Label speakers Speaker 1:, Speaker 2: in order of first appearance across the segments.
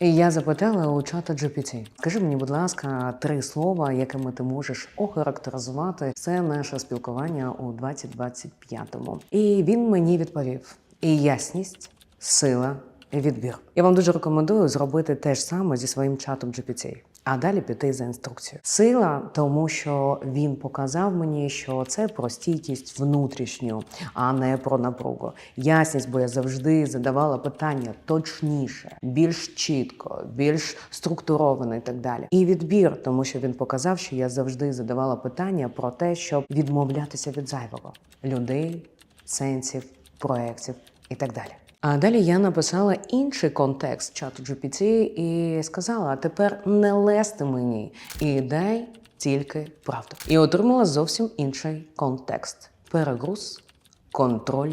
Speaker 1: І я запитала у чата GPT, Кажи мені, будь ласка, три слова, якими ти можеш охарактеризувати це наше спілкування у 2025-му. І він мені відповів: і ясність, сила, відбір. Я вам дуже рекомендую зробити те ж саме зі своїм чатом GPT. А далі піти за інструкцією. Сила, тому що він показав мені, що це про стійкість внутрішню, а не про напругу. Ясність, бо я завжди задавала питання точніше, більш чітко, більш структуровано і так далі. І відбір, тому що він показав, що я завжди задавала питання про те, щоб відмовлятися від зайвого людей, сенсів, проєктів і так далі. А далі я написала інший контекст чату GPT і сказала: а тепер не лезти мені і дай тільки правду. І отримала зовсім інший контекст: перегруз, контроль,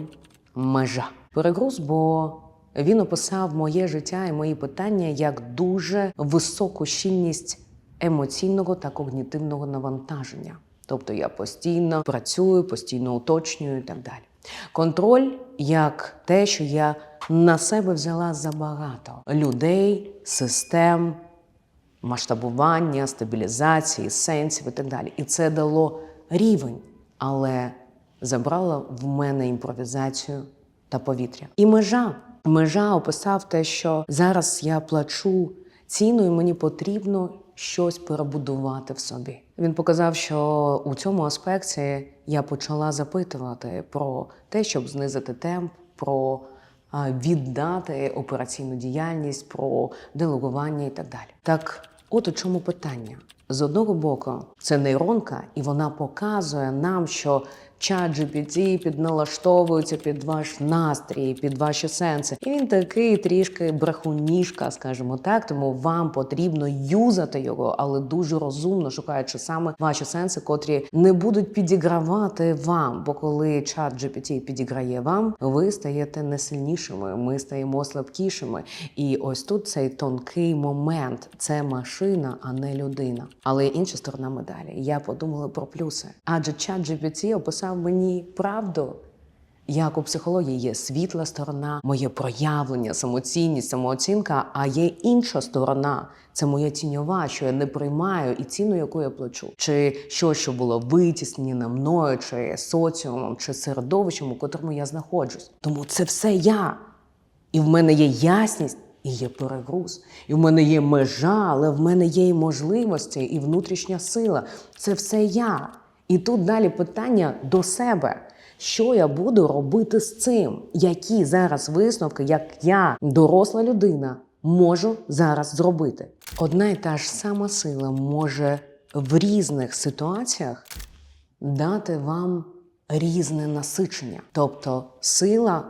Speaker 1: межа. Перегруз, бо він описав моє життя і мої питання як дуже високу щільність емоційного та когнітивного навантаження. Тобто я постійно працюю, постійно уточнюю і так далі. Контроль як те, що я на себе взяла забагато людей, систем, масштабування, стабілізації, сенсів і так далі. І це дало рівень, але забрало в мене імпровізацію та повітря. І межа. Межа описав те, що зараз я плачу ціну, і мені потрібно щось перебудувати в собі. Він показав, що у цьому аспекті я почала запитувати про те, щоб знизити темп, про віддати операційну діяльність, про делегування і так далі. Так, от у чому питання. З одного боку, це нейронка, і вона показує нам, що чат GPT підналаштовується під ваш настрій, під ваші сенси. І він такий трішки брехуніжка, скажімо так. Тому вам потрібно юзати його, але дуже розумно шукаючи саме ваші сенси, котрі не будуть підігравати вам. Бо коли чат GPT підіграє вам, ви стаєте не сильнішими, ми стаємо слабкішими. І ось тут цей тонкий момент це машина, а не людина. Але інша сторона медалі. Я подумала про плюси. Адже чат GPT описав мені правду. Як у психології є світла сторона, моє проявлення, самоцінність, самооцінка, а є інша сторона. Це моя тіньова, що я не приймаю, і ціну, яку я плачу, чи що, що було витіснено мною, чи соціумом, чи середовищем, у котрому я знаходжусь. Тому це все я. І в мене є ясність, і є перегруз. І в мене є межа, але в мене є і можливості, і внутрішня сила. Це все я. І тут далі питання до себе. Що я буду робити з цим? Які зараз висновки, як я, доросла людина, можу зараз зробити? Одна і та ж сама сила може в різних ситуаціях дати вам різне насичення. Тобто сила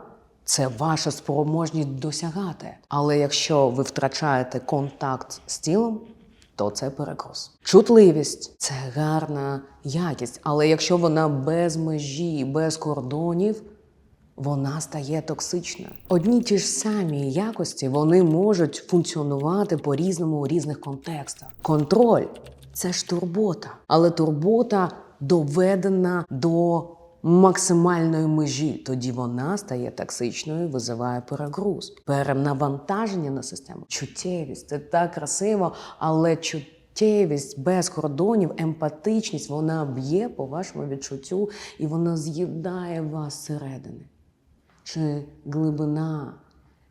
Speaker 1: це ваша спроможність досягати. Але якщо ви втрачаєте контакт з тілом, то це перекос. Чутливість це гарна якість, але якщо вона без межі, без кордонів, вона стає токсична. Одні ті ж самі якості вони можуть функціонувати по-різному у різних контекстах. Контроль це ж турбота, але турбота доведена до максимальної межі. Тоді вона стає токсичною, визиває перегруз, перенавантаження на систему. Чуттєвість це так красиво, але чуттєвість без кордонів, емпатичність вона б'є по вашому відчуттю і вона з'їдає вас зсередини. Чи глибина,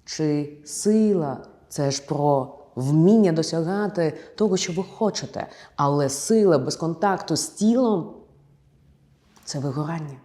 Speaker 1: чи сила це ж про вміння досягати того, що ви хочете, але сила без контакту з тілом це вигорання.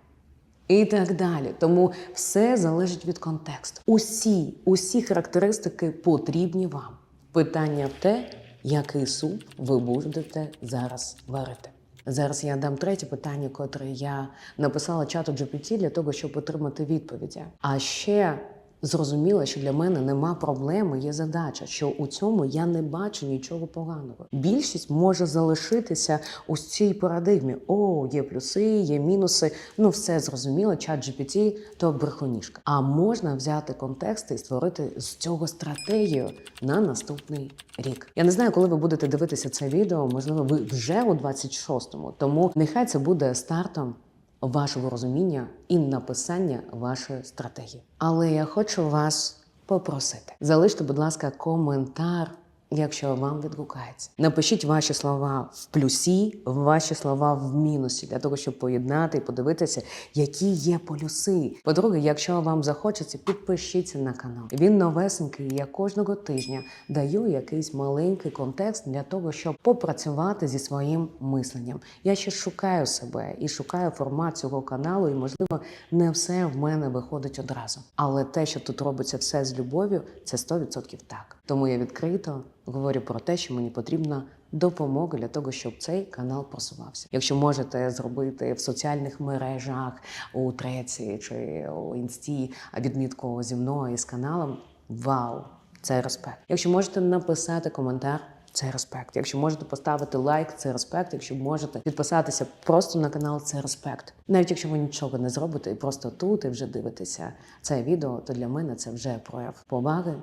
Speaker 1: І так далі. Тому все залежить від контексту. Усі, усі характеристики потрібні вам. Питання в те, який суп ви будете зараз варити. Зараз я дам третє питання, котре я написала чату GPT для того, щоб отримати відповіді. А ще зрозуміла, що для мене нема проблеми, є задача, що у цьому я не бачу нічого поганого. Більшість може залишитися у цій парадигмі. О, є плюси, є мінуси. Ну, все зрозуміло, чат GPT – то брехуніжка. А можна взяти контекст і створити з цього стратегію на наступний рік. Я не знаю, коли ви будете дивитися це відео. Можливо, ви вже у 26-му. Тому нехай це буде стартом вашого розуміння і написання вашої стратегії. Але я хочу вас попросити. Залиште, будь ласка, коментар. Якщо вам відгукається, напишіть ваші слова в плюсі, ваші слова в мінусі, для того, щоб поєднати і подивитися, які є полюси. По-друге, якщо вам захочеться, підпишіться на канал. Він новесенький. Я кожного тижня даю якийсь маленький контекст для того, щоб попрацювати зі своїм мисленням. Я ще шукаю себе і шукаю формат цього каналу, і можливо не все в мене виходить одразу. Але те, що тут робиться все з любов'ю, це 100% так. Тому я відкрито говорю про те, що мені потрібна допомога для того, щоб цей канал просувався. Якщо можете зробити в соціальних мережах у треці чи у інсті відмітку зі мною і з каналом, вау, це респект. Якщо можете написати коментар. Це респект. Якщо можете поставити лайк, це респект. Якщо можете підписатися просто на канал, це респект. Навіть якщо ви нічого не зробите і просто тут і вже дивитеся це відео, то для мене це вже прояв поваги,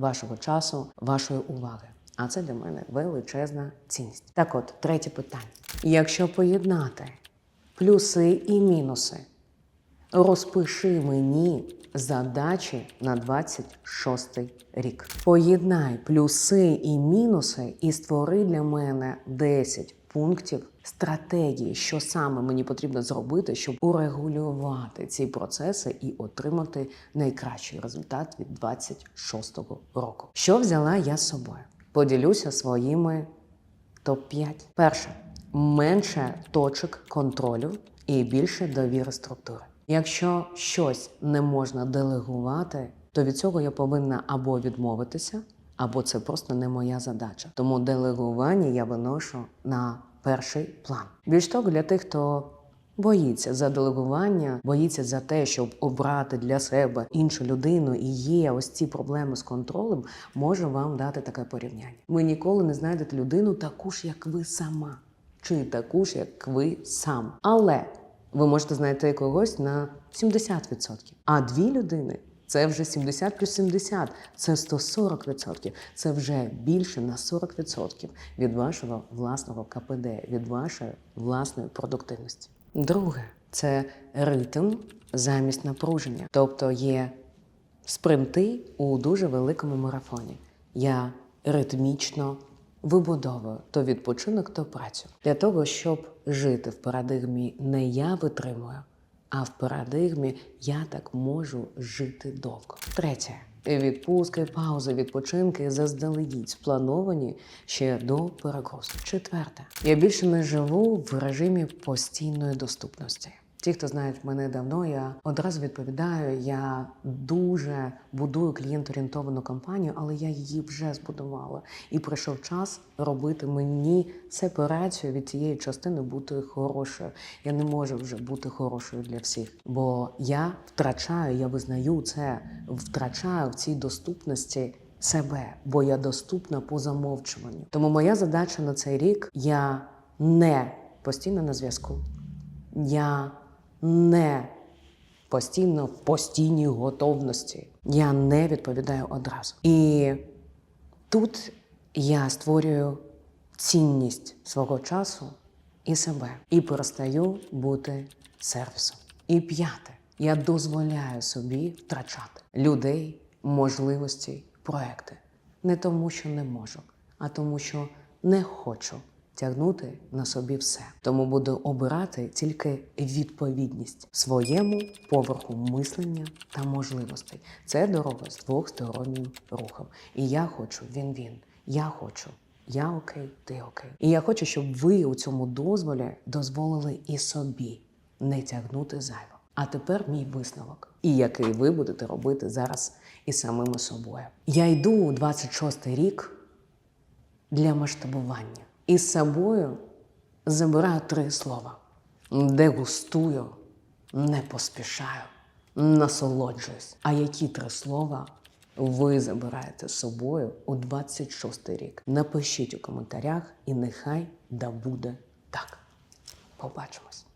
Speaker 1: вашого часу, вашої уваги. А це для мене величезна цінність. Так от, третє питання. Якщо поєднати плюси і мінуси, розпиши мені задачі на 26 рік. Поєднай плюси і мінуси і створи для мене 10 пунктів стратегії, що саме мені потрібно зробити, щоб урегулювати ці процеси і отримати найкращий результат від 26-го року. Що взяла я з собою? Поділюся своїми топ-5. Перше менше точок контролю і більше довіри структури. Якщо щось не можна делегувати, то від цього я повинна або відмовитися, або це просто не моя задача. Тому делегування я виношу на перший план. Більш того, для тих, хто боїться за делегування, боїться за те, щоб обрати для себе іншу людину, і є ось ці проблеми з контролем, можу вам дати таке порівняння. Ви ніколи не знайдете людину таку ж, як ви сама, чи таку ж, як ви сам. Але ви можете знайти когось на 70%. А дві людини це вже 70 плюс 70, це 140%. Це вже більше на 40% від вашого власного КПД, від вашої власної продуктивності. Друге це ритм замість напруження. Тобто є спринти у дуже великому марафоні. Я ритмічно вибудовую то відпочинок, то працю для того, щоб жити в парадигмі не я витримую, а в парадигмі я так можу жити довго. Третє. Відпустки, паузи, відпочинки заздалегідь сплановані ще до перегрузки. Четверте, я більше не живу в режимі постійної доступності. Ті, хто знають мене давно, я одразу відповідаю. Я дуже будую клієнт-орієнтовану кампанію, але я її вже збудувала. І прийшов час робити мені сепарацію від цієї частини бути хорошою. Я не можу вже бути хорошою для всіх, бо я втрачаю, я визнаю це, втрачаю в цій доступності. Себе, бо я доступна по замовчуванню. Тому моя задача на цей рік я не постійно на зв'язку. Я не постійно в постійній готовності. Я не відповідаю одразу. І тут я створюю цінність свого часу і себе, і перестаю бути сервісом. І п'яте, я дозволяю собі втрачати людей, можливості, проекти. Не тому, що не можу, а тому, що не хочу тягнути на собі все. Тому буду обирати тільки відповідність своєму поверху мислення та можливостей. Це дорога з двохстороннім рухом. І я хочу він-він. Я хочу. Я окей, ти окей. І я хочу, щоб ви у цьому дозволі дозволили і собі не тягнути зайво. А тепер мій висновок, і який ви будете робити зараз із самими собою. Я йду у 26-й рік для масштабування. І з собою забираю три слова: дегустую, не поспішаю, насолоджуюсь. А які три слова ви забираєте з собою у 26-й рік? Напишіть у коментарях, і нехай да буде так. Побачимось.